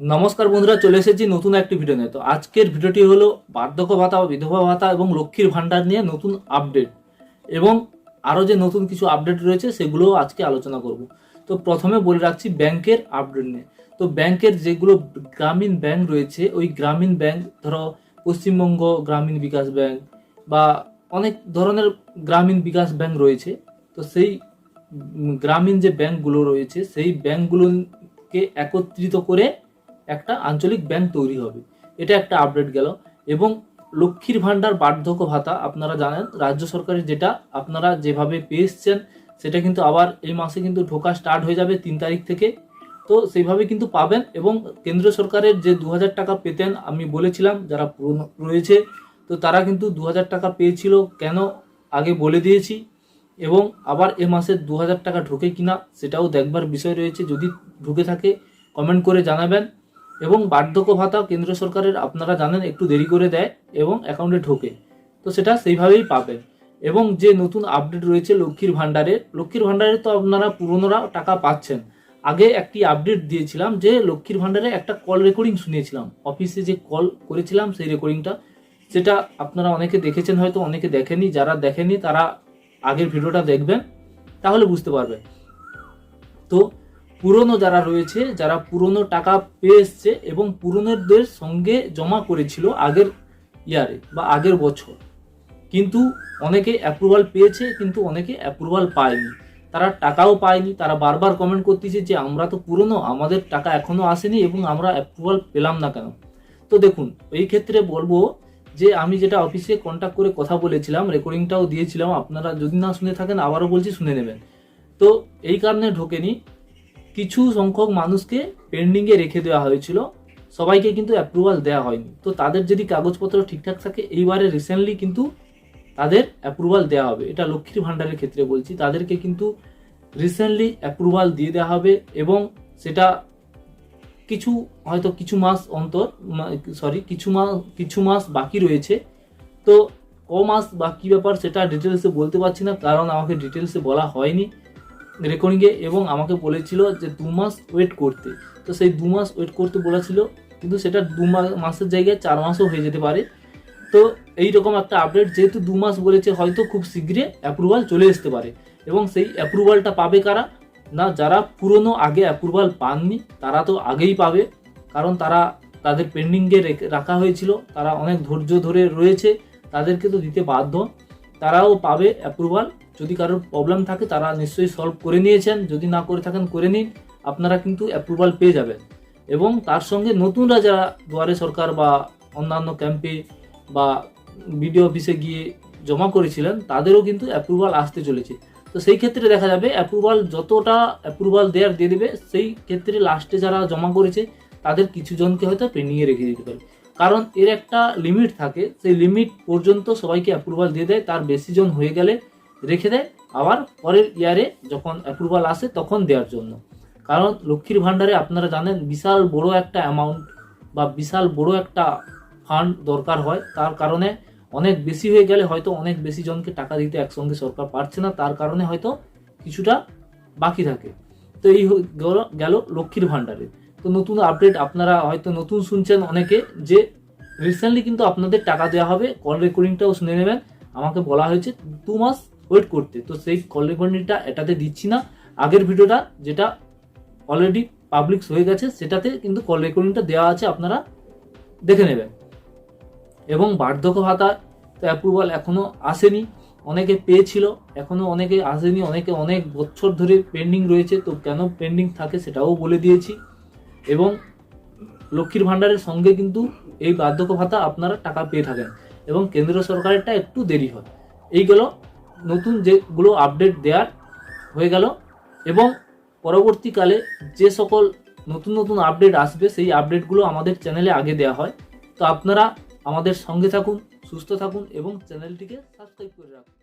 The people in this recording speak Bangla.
নমস্কার বন্ধুরা, চলে এসেছি নতুন একটি ভিডিও নিয়ে। তো আজকের ভিডিওটি হলো বার্ধক্য ভাতা বিধবা ভাতা এবং লক্ষ্মীর ভাণ্ডার নিয়ে নতুন আপডেট এবং আরও যে নতুন কিছু আপডেট রয়েছে, সেগুলোও আজকে আলোচনা করব। তো প্রথমে বলে রাখছি ব্যাংকের আপডেট নিয়ে। তো ব্যাংকের যেগুলো গ্রামীণ ব্যাংক রয়েছে, ওই গ্রামীণ ব্যাংক, ধরো পশ্চিমবঙ্গ গ্রামীণ বিকাশ ব্যাংক বা অনেক ধরনের গ্রামীণ বিকাশ ব্যাংক রয়েছে, তো সেই গ্রামীণ যে ব্যাংকগুলো রয়েছে, সেই ব্যাংকগুলোকে একত্রিত করে একটা আঞ্চলিক ব্যাংক তৈরি হবে। এটা একটা আপডেট গেল এবং লক্ষ্মীর ভান্ডার বার্ধক্য ভাতা আপনারা জানেন, রাজ্য সরকারের যেটা আপনারা যেভাবে পেয়ে এসছেন, সেটা কিন্তু আবার এই মাসে কিন্তু ঢোকা স্টার্ট হয়ে যাবে তিন তারিখ থেকে। তো সেইভাবে কিন্তু পাবেন এবং কেন্দ্র সরকারের যে দু হাজার টাকা পেতেন, আমি বলেছিলাম, যারা রয়েছে, তো তারা কিন্তু দু হাজার টাকা পেয়েছিল। কেন? আগে বলে দিয়েছি। এবং আবার এ মাসে দু হাজার টাকা ঢোকে কিনা, সেটাও দেখবার বিষয় রয়েছে। যদি ঢুকে থাকে কমেন্ট করে জানাবেন। এবং বার্ধক্য ভাতা কেন্দ্র সরকারের আপনারা জানেন একটু দেরি করে দেয় এবং অ্যাকাউন্টে ঢোকে। তো সেটা সেইভাবেই পাবেন। এবং যে নতুন আপডেট রয়েছে লক্ষ্মীর ভাণ্ডারের লক্ষ্মীর ভাণ্ডারে তো আপনারা পুরনোরা টাকা পাচ্ছেন। আগে একটি আপডেট দিয়েছিলাম যে লক্ষ্মীর ভাণ্ডারে একটা কল রেকর্ডিং শুনিয়েছিলাম অফিসে যে কল করেছিলাম সেই রেকর্ডিংটা সেটা আপনারা অনেকে দেখেছেন হয়তো, অনেকে দেখেনি যারা দেখেনি তারা আগের ভিডিওটা দেখবেন, তাহলে বুঝতে পারবেন। তো পুরনো যারা রয়েছে, যারা পুরনো টাকা পেয়ে এসছে এবং পুরনোদের সঙ্গে জমা করেছিল আগের ইয়ারে বা আগের বছর। কিন্তু অনেকে অ্যাপ্রুভাল পেয়েছে, কিন্তু অনেকে অ্যাপ্রুভাল পায়নি। তারা টাকাও পায়নি, তারা বারবার কমেন্ট করতেছে যে, আমরা তো পুরনো, আমাদের টাকা এখনও আসেনি এবং আমরা অ্যাপ্রুভাল পেলাম না কেন? তো দেখুন, এই ক্ষেত্রে বলব যে, আমি যেটা অফিসে কন্ট্যাক্ট করে কথা বলেছিলাম রেকর্ডিংটাও দিয়েছিলাম, আপনারা যদি না শুনে থাকেন, আবারও বলছি শুনে নেবেন। তো এই কারণে ঢোকেনি। কিছু সংখ্যক মানুষকে পেন্ডিংয়ে রেখে দেওয়া হয়েছিল। সবাইকে কিন্তু অ্যাপ্রুভাল দেওয়া হয়নি। তো তাদের যদি কাগজপত্র ঠিকঠাক থাকে, এইবারে রিসেন্টলি কিন্তু তাদের অ্যাপ্রুভাল দেওয়া হবে। এটা লক্ষ্মীর ভাণ্ডারের ক্ষেত্রে বলছি। তাদেরকে কিন্তু রিসেন্টলি অ্যাপ্রুভাল দিয়ে দেওয়া হবে এবং সেটা কিছু, হয়তো কিছু মাস অন্তর সরি কিছু মাস কিছু মাস বাকি রয়েছে। তো ক মাস বাকি ব্যাপার সেটা ডিটেলসে বলতে পারছি না। কারণ আমাকে ডিটেলসে বলা হয়নি। রেকর্ডিংয়ে এবং আমাকে বলেছিল যে দু মাস ওয়েট করতে। তো সেই দু মাস ওয়েট করতে বলেছিল, কিন্তু সেটা দু মাসের জায়গায় চার মাসও হয়ে যেতে পারে। তো এই রকম একটা আপডেট যেহেতু দু মাস বলেছে, হয়তো খুব শীঘ্রই অ্যাপ্রুভাল চলে আসতে পারে। এবং সেই অ্যাপ্রুভালটা পাবে কারা? না, যারা পুরনো আগে অ্যাপ্রুভাল পাননি, তারা তো আগেই পাবে। কারণ তারা, তাদের পেন্ডিংয়ে রাখা হয়েছিল, তারা অনেক ধৈর্য ধরে রয়েছে, তাদেরকে তো দিতে বাধ্য। তারাও পাবে অ্যাপ্রুভাল যদি কারোর প্রবলেম থাকে, তারা নিশ্চয়ই সলভ করে নিয়েছেন। যদি না করে থাকেন, করে নিন। আপনারা কিন্তু অ্যাপ্রুভাল পেয়ে যাবেন। এবং তার সঙ্গে নতুনরা যারা দুয়ারে সরকার বা অন্যান্য ক্যাম্পে বা বিডিও অফিসে গিয়ে জমা করেছিলেন, তাদেরও কিন্তু অ্যাপ্রুভাল আসতে চলেছে। তো সেই ক্ষেত্রে দেখা যাবে অ্যাপ্রুভাল যতটা অ্যাপ্রুভাল দেওয়ার দিয়ে দেবে, সেই ক্ষেত্রে লাস্টে যারা জমা করেছে, তাদের কিছু জনকে হয়তো পেন্ডিংয়ে রেখে দিতে পারে। কারণ এর একটা লিমিট থাকে। সেই লিমিট পর্যন্ত সবাইকে অ্যাপ্রুভাল দিয়ে দেয়। তার বেশি জন হয়ে গেলে রেখে দেয়। আবার পরের ইয়ারে যখন অ্যাপ্রুভাল আসে তখন দেওয়ার জন্য। কারণ লক্ষ্মীর ভাণ্ডারে আপনারা জানেন বিশাল বড় একটা অ্যামাউন্ট বা বিশাল বড় একটা ফান্ড দরকার হয়। তার কারণে অনেক বেশি হয়ে গেলে হয়তো অনেক বেশি জনকে টাকা দিতে একসঙ্গে সরকার পারছে না। তার কারণে হয়তো কিছুটা বাকি থাকে। তো এই গেল লক্ষ্মীর ভাণ্ডারে। তো নতুন আপডেট আপনারা হয়তো নতুন শুনছেন অনেকে যে রিসেন্টলি কিন্তু আপনাদের টাকা দেওয়া হবে। কল রেকর্ডিংটাও শুনে নেবেন। আমাকে বলা হয়েছে দু মাস ওয়েট করতে। তো সেই রেকর্ডিংটা এটাতে দিচ্ছি না। আগের ভিডিওটা যেটা অলরেডি পাবলিক হয়ে গেছে, সেটাতে কিন্তু কল রেকর্ডিংটা দেওয়া আছে, আপনারা দেখে নেবেন। এবং বার্ধক্য ভাতা অ্যাপ্রুভাল এখনও আসেনি। অনেকে পেয়েছিল এখনও অনেকে আসেনি। অনেকে অনেক বছর ধরে পেন্ডিং রয়েছে, তো কেন পেন্ডিং থাকে সেটাও বলে দিয়েছি। এবং লক্ষ্মীর ভাণ্ডারের সঙ্গে কিন্তু এই বার্ধক্য ভাতা আপনারা টাকা পেয়ে থাকেন। এবং কেন্দ্র সরকারেরটা একটু দেরি হয়। এই গেল নতুন যেগুলো আপডেট দেওয়ার হয়ে গেল এবং পরবর্তীকালে যে সকল নতুন নতুন আপডেট আসবে, সেই আপডেটগুলো আমাদের চ্যানেলে আগে দেওয়া হয়। তো আপনারা আমাদের সঙ্গে থাকুন, সুস্থ থাকুন এবং চ্যানেলটিকে সাবস্ক্রাইব করে রাখুন।